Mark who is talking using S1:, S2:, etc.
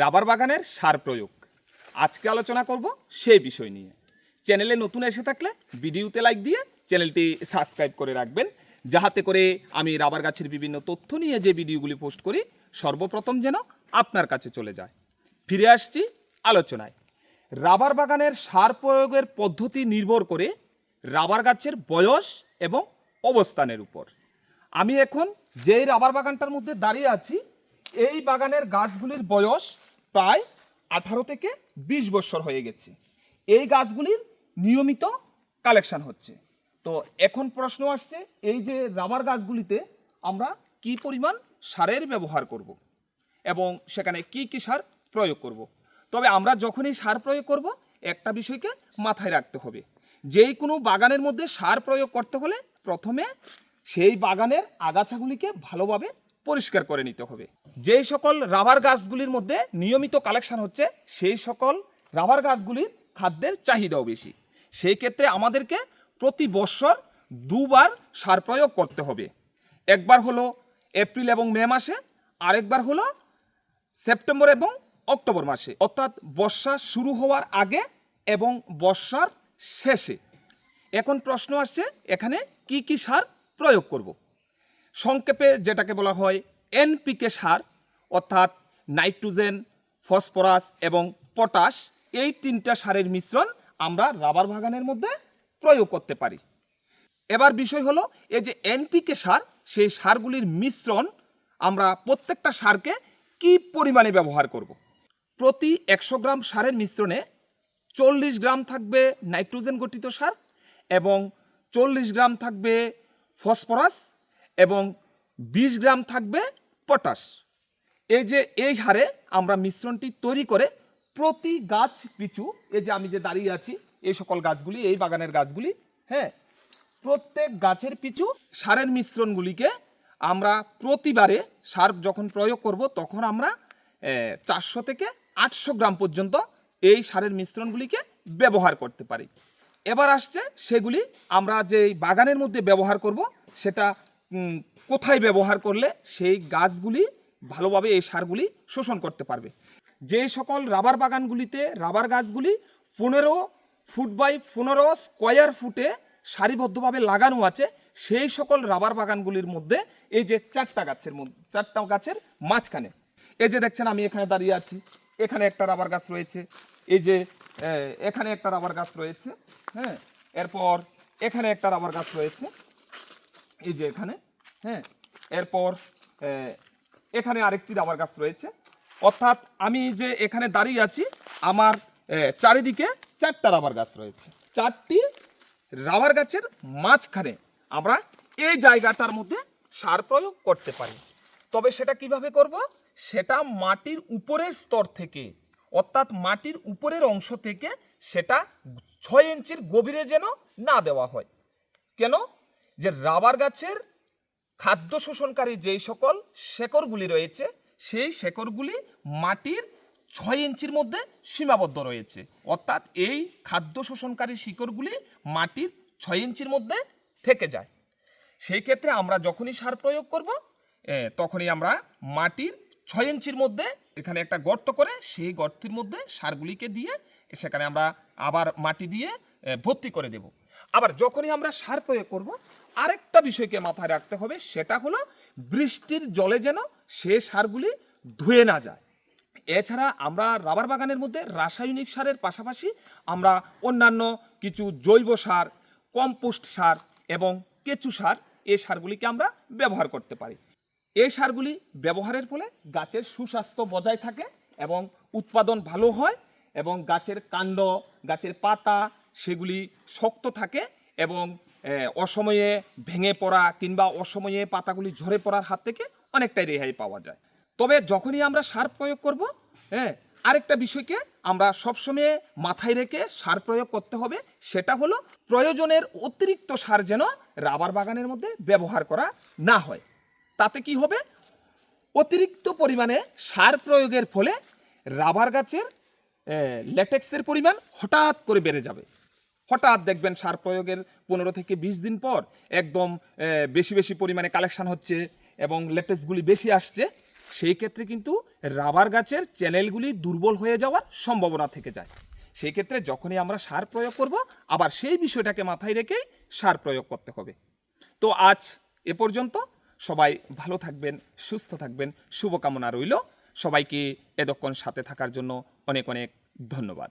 S1: Rubber বাগানের সার প্রয়োগ। আজকে আলোচনা করব সেই বিষয় নিয়ে। চ্যানেলে নতুন এসে থাকলে ভিডিওতে লাইক দিয়ে চ্যানেলটি সাবস্ক্রাইব করে রাখবেন, যাহাতে করে আমি রাবার গাছের বিভিন্ন তথ্য নিয়ে যে ভিডিওগুলি পোস্ট করি, সর্বপ্রথম যেন আপনার কাছে চলে যায়। ফিরে আসছি আলোচনায়। রাবার বাগানের সার প্রয়োগের পদ্ধতি নির্ভর করে রাবার গাছের বয়স এবং অবস্থানের উপর। আমি এখন যেই রাবার বাগানটার মধ্যে দাঁড়িয়ে আছি, এই বাগানের গাছগুলির বয়স প্রায় আঠারো থেকে বিশ বছর হয়ে গেছে এই গাছগুলির নিয়মিত কালেকশন হচ্ছে তো এখন প্রশ্ন আসছে, এই যে রাবার গাছগুলিতে আমরা কি পরিমাণ সারের ব্যবহার করব। এবং সেখানে কি কি সার প্রয়োগ করব। তবে আমরা যখনই সার প্রয়োগ করব, একটা বিষয়কে মাথায় রাখতে হবে যেই কোনো বাগানের মধ্যে সার প্রয়োগ করতে হলে প্রথমে সেই বাগানের আগাছাগুলিকে ভালোভাবে পরিষ্কার করে নিতে হবে। যেই সকল রাবার গাছগুলির মধ্যে নিয়মিত কালেকশন হচ্ছে, সেই সকল রাবার গাছগুলির খাদ্যের চাহিদাও বেশি। সেই ক্ষেত্রে আমাদেরকে প্রতি বছর দুবার সার প্রয়োগ করতে হবে। একবার হলো এপ্রিল এবং মে মাসে, আরেকবার হলো সেপ্টেম্বর এবং অক্টোবর মাসে। অর্থাৎ বর্ষা শুরু হওয়ার আগে এবং বর্ষার শেষে। এখন প্রশ্ন আসছে, এখানে কি কি সার প্রয়োগ করব। সংক্ষেপে যেটাকে বলা হয় এনপিকে সার, অর্থাৎ নাইট্রোজেন, ফসফরাস এবং পটাশ, এই তিনটা সারের মিশ্রণ আমরা রাবার বাগানের মধ্যে প্রয়োগ করতে পারি এবার বিষয় হলো, এই যে এনপিকে সার, সেই সারগুলির মিশ্রণ আমরা প্রত্যেকটা সারকে কি পরিমাণে ব্যবহার করব। প্রতি একশো গ্রাম সারের মিশ্রণে চল্লিশ গ্রাম থাকবে নাইট্রোজেন গঠিত সার এবং চল্লিশ গ্রাম থাকবে ফসফরাস এবং বিশ গ্রাম থাকবে পটাশ। এই যে এই হারে আমরা মিশ্রণটি তৈরি করে প্রতি গাছ পিছু, এই যে আমি যে দাঁড়িয়ে আছি, এই সকল গাছগুলি, এই বাগানের গাছগুলি হ্যাঁ প্রত্যেক গাছের পিছু সারের মিশ্রণগুলিকে আমরা প্রতিবারে সার যখন প্রয়োগ করব, তখন আমরা চারশো থেকে আটশো গ্রাম পর্যন্ত এই সারের মিশ্রণগুলিকে ব্যবহার করতে পারি। এবার আসছে সেগুলি আমরা যে বাগানের মধ্যে ব্যবহার করব, সেটা কোথায় ব্যবহার করলে সেই গাছগুলি ভালোভাবে এই সারগুলি শোষণ করতে পারবে? যে সকল রাবার বাগানগুলিতে রাবার গাছগুলি পনেরো ফুট বাই পনেরো স্কোয়ার ফুটে সারিবদ্ধভাবে লাগানো আছে, সেই সকল রাবার বাগানগুলির মধ্যে এই যে চারটা গাছের মধ্যে, চারটা গাছের মাঝখানে। এই যে দেখছেন আমি এখানে দাঁড়িয়ে আছি, এখানে একটা রাবার গাছ রয়েছে, এই যে এখানে একটা রাবার গাছ রয়েছে হ্যাঁ এরপর এখানে একটা রাবার গাছ রয়েছে। এই যে এখানে হ্যাঁ? এরপর এখানে আরেকটি রাবার গাছ রয়েছে। অর্থাৎ আমি যে এখানে দাঁড়িয়ে আছি, আমার চারিদিকে চারটা রাবার গাছ রয়েছে। চারটি রাবার গাছের মাঝখানে আমরা এই জায়গাটার মধ্যে সার প্রয়োগ করতে পারি। তবে সেটা কীভাবে করব? সেটা মাটির উপরের স্তর থেকে, অর্থাৎ মাটির উপরের অংশ থেকে সেটা ছয় ইঞ্চির গভীরে যেন না দেওয়া হয়। কেন? যে রাবার গাছের খাদ্য শোষণকারী যেই সকল শেকড়গুলি রয়েছে, সেই শেকড়গুলি মাটির ছয় ইঞ্চির মধ্যে সীমাবদ্ধ রয়েছে। অর্থাৎ এই খাদ্য শোষণকারী শিকড়গুলি মাটির ছয় ইঞ্চির মধ্যে থেকে যায়। সেই ক্ষেত্রে আমরা যখনই সার প্রয়োগ করব তখনই আমরা মাটির ছয় ইঞ্চির মধ্যে এখানে একটা গর্ত করে সেই গর্তের মধ্যে সারগুলিকে দিয়ে সেখানে আমরা আবার মাটি দিয়ে ভর্তি করে দেব। আবার যখনই আমরা সার প্রয়োগ করব আরেকটা বিষয়কে মাথায় রাখতে হবে, সেটা হলো বৃষ্টির জলে যেন সে সারগুলি ধুয়ে না যায়। এছাড়া আমরা রাবার বাগানের মধ্যে রাসায়নিক সারের পাশাপাশি আমরা অন্যান্য কিছু জৈব সার, কম্পোস্ট সার এবং কেঁচু সার এই সারগুলিকে আমরা ব্যবহার করতে পারি। এই সারগুলি ব্যবহারের ফলে গাছের সুস্বাস্থ্য বজায় থাকে এবং উৎপাদন ভালো হয় এবং গাছের কাণ্ড, গাছের পাতা সেগুলি শক্ত থাকে এবং অসময়ে ভেঙে পড়া কিংবা অসময়ে পাতাগুলি ঝরে পড়ার হাত থেকে অনেকটাই রেহাই পাওয়া যায়। তবে যখনই আমরা সার প্রয়োগ করব হ্যাঁ আরেকটা বিষয়কে আমরা সবসময়ে মাথায় রেখে সার প্রয়োগ করতে হবে, সেটা হলো প্রয়োজনের অতিরিক্ত সার যেন রাবার বাগানের মধ্যে ব্যবহার করা না হয়। তাতে কি হবে? অতিরিক্ত পরিমাণে সার প্রয়োগের ফলে রাবার গাছের ল্যাটেক্সের পরিমাণ হঠাৎ করে বেড়ে যাবে। হঠাৎ দেখবেন সার প্রয়োগের পনেরো থেকে বিশ দিন পর একদম বেশি বেশি পরিমাণে কালেকশন হচ্ছে এবং লেটেস্টগুলি বেশি আসছে। সেই ক্ষেত্রে কিন্তু রাবার গাছের চ্যানেলগুলি দুর্বল হয়ে যাওয়ার সম্ভাবনা থেকে যায়। সেই ক্ষেত্রে যখনই আমরা সার প্রয়োগ করব, আবার সেই বিষয়টাকে মাথায় রেখে সার প্রয়োগ করতে হবে। তো আজ এ পর্যন্ত। সবাই ভালো থাকবেন, সুস্থ থাকবেন, শুভকামনা রইল। সবাইকে এতক্ষণ সাথে থাকার জন্য অনেক অনেক ধন্যবাদ।